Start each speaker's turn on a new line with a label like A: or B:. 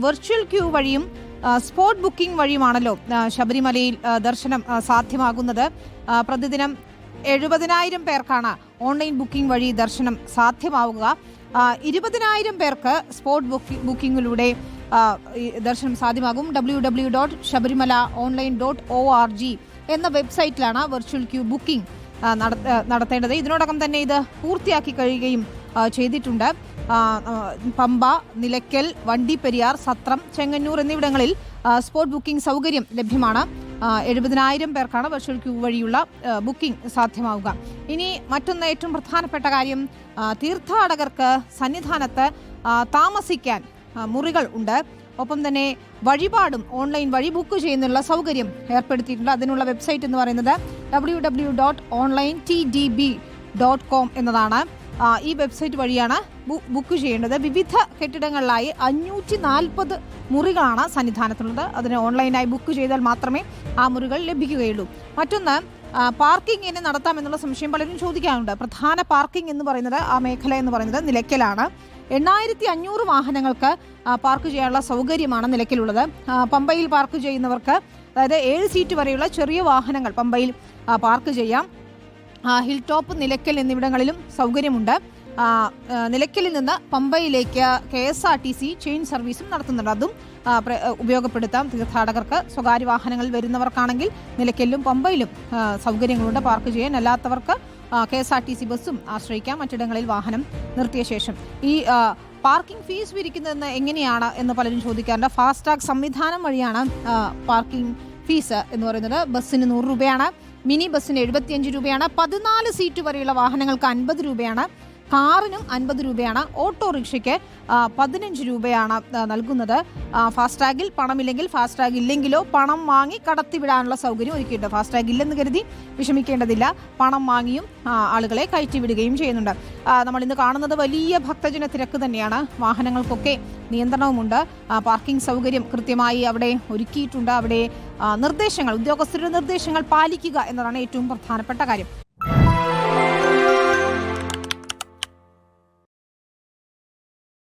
A: Virtual queue വഴിയും spot booking വഴിയുമാണല്ലോ ശബരിമലയിൽ ദർശനം സാധ്യമാകുന്നത്. പ്രതിദിനം എഴുപതിനായിരം പേർക്കാണ് ഓൺലൈൻ ബുക്കിംഗ് വഴി ദർശനം സാധ്യമാവുക. ഇരുപതിനായിരം പേർക്ക് സ്പോട്ട് ബുക്കി- ബുക്കിംഗിലൂടെ ആ, ഈ ദർശനം സാധ്യമാകും. W W dot Sabarimala online dot O R G എന്ന വെബ്സൈറ്റിലാണ് വെർച്വൽ ക്യൂ ബുക്കിംഗ് നടത്തേണ്ടത്. ഇതിനോടകം തന്നെ ഇത് പൂർത്തിയാക്കി കഴിയുകയും ചെയ്തിട്ടുണ്ട്. പമ്പ നിലയ്ക്കൽ വണ്ടിപ്പെരിയാർ സത്രം ചെങ്ങന്നൂർ എന്നിവിടങ്ങളിൽ സ്പോട്ട് ബുക്കിംഗ് സൗകര്യം ലഭ്യമാണ്. എഴുപതിനായിരം പേർക്കാണ് വെർച്വൽ ക്യൂ വഴിയുള്ള ബുക്കിംഗ് സാധ്യമാവുക. ഇനി മറ്റൊന്ന് ഏറ്റവും പ്രധാനപ്പെട്ട കാര്യം തീർത്ഥാടകർക്ക് സന്നിധാനത്ത് താമസിക്കാൻ മുറികൾ ഉണ്ട്. ഒപ്പം തന്നെ വഴിപാടും ഓൺലൈൻ വഴി ബുക്ക് ചെയ്യുന്നുള്ള സൗകര്യം ഏർപ്പെടുത്തിയിട്ടുണ്ട്. അതിനുള്ള വെബ്സൈറ്റ് എന്ന് പറയുന്നത് W W dot online T D B dot com എന്നതാണ്. ഈ വെബ്സൈറ്റ് വഴിയാണ് ബുക്ക് ചെയ്യേണ്ടത്. വിവിധ കെട്ടിടങ്ങളിലായി അഞ്ഞൂറ്റി നാൽപ്പത് മുറികളാണ് സന്നിധാനത്തുള്ളത്. അതിന് ഓൺലൈനായി ബുക്ക് ചെയ്താൽ മാത്രമേ ആ മുറികൾ ലഭിക്കുകയുള്ളൂ. മറ്റൊന്ന് പാർക്കിംഗ് എങ്ങനെ നടത്താമെന്നുള്ള സംശയം പലരും ചോദിക്കാറുണ്ട്. പ്രധാന പാർക്കിംഗ് എന്ന് പറയുന്നത് ആ മേഖല എന്ന് പറയുന്നത് നിലയ്ക്കലാണ്. എണ്ണായിരത്തി അഞ്ഞൂറ് വാഹനങ്ങൾക്ക് പാർക്ക് ചെയ്യാനുള്ള സൗകര്യമാണ് നിലയ്ക്കലുള്ളത്. പമ്പയിൽ പാർക്ക് ചെയ്യുന്നവർക്ക് അതായത് ഏഴ് സീറ്റ് വരെയുള്ള ചെറിയ വാഹനങ്ങൾ പമ്പയിൽ പാർക്ക് ചെയ്യാം. ഹിൽ ടോപ്പ് നിലയ്ക്കൽ എന്നിവിടങ്ങളിലും സൗകര്യമുണ്ട്. നിലയ്ക്കലിൽ നിന്ന് പമ്പയിലേക്ക് K S R T C chain സർവീസും നടത്തുന്നുണ്ട്. അതും ഉപയോഗപ്പെടുത്താം. തീർത്ഥാടകർക്ക് സ്വകാര്യ വാഹനങ്ങൾ വരുന്നവർക്കാണെങ്കിൽ നിലയ്ക്കലിലും പമ്പയിലും സൗകര്യങ്ങളുണ്ട്. പാർക്ക് ചെയ്യാൻ അല്ലാത്തവർക്ക് K S R T C ബസ്സും ആശ്രയിക്കാം. മറ്റിടങ്ങളിൽ വാഹനം നിർത്തിയ ശേഷം. ഈ പാർക്കിംഗ് ഫീസ് പിരിക്കുന്നതെന്ന് എങ്ങനെയാണ് എന്ന് പലരും ചോദിക്കാറുണ്ട്. ഫാസ്ടാഗ് സംവിധാനം വഴിയാണ് പാർക്കിംഗ് ഫീസ് എന്ന് പറയുന്നത്. ബസ്സിന് നൂറ് രൂപയാണ്. മിനി ബസ്സിന് എഴുപത്തിയഞ്ച് രൂപയാണ്. പതിനാല് സീറ്റ് വരെയുള്ള വാഹനങ്ങൾക്ക് അൻപത് രൂപയാണ്. കാറിനും അൻപത് രൂപയാണ്. ഓട്ടോറിക്ഷയ്ക്ക് പതിനഞ്ച് രൂപയാണ് നൽകുന്നത്. ഫാസ്റ്റാഗിൽ പണമില്ലെങ്കിൽ ഫാസ്ടാഗ് ഇല്ലെങ്കിലോ പണം വാങ്ങി കടത്തിവിടാനുള്ള സൗകര്യം ഒരുക്കിയിട്ടുണ്ട്. ഫാസ്ടാഗ് ഇല്ലെന്ന് കരുതി വിഷമിക്കേണ്ടതില്ല. പണം വാങ്ങിയും ആളുകളെ കയറ്റിവിടുകയും ചെയ്യുന്നുണ്ട്. നമ്മൾ ഇന്ന് കാണുന്നത് വലിയ ഭക്തജന തിരക്ക് തന്നെയാണ്. വാഹനങ്ങൾക്കൊക്കെ നിയന്ത്രണവുമുണ്ട്. പാർക്കിംഗ് സൗകര്യം കൃത്യമായി അവിടെ ഒരുക്കിയിട്ടുണ്ട്. അവിടെ നിർദ്ദേശങ്ങൾ ഉദ്യോഗസ്ഥരുടെ നിർദ്ദേശങ്ങൾ പാലിക്കുക എന്നതാണ് ഏറ്റവും പ്രധാനപ്പെട്ട കാര്യം.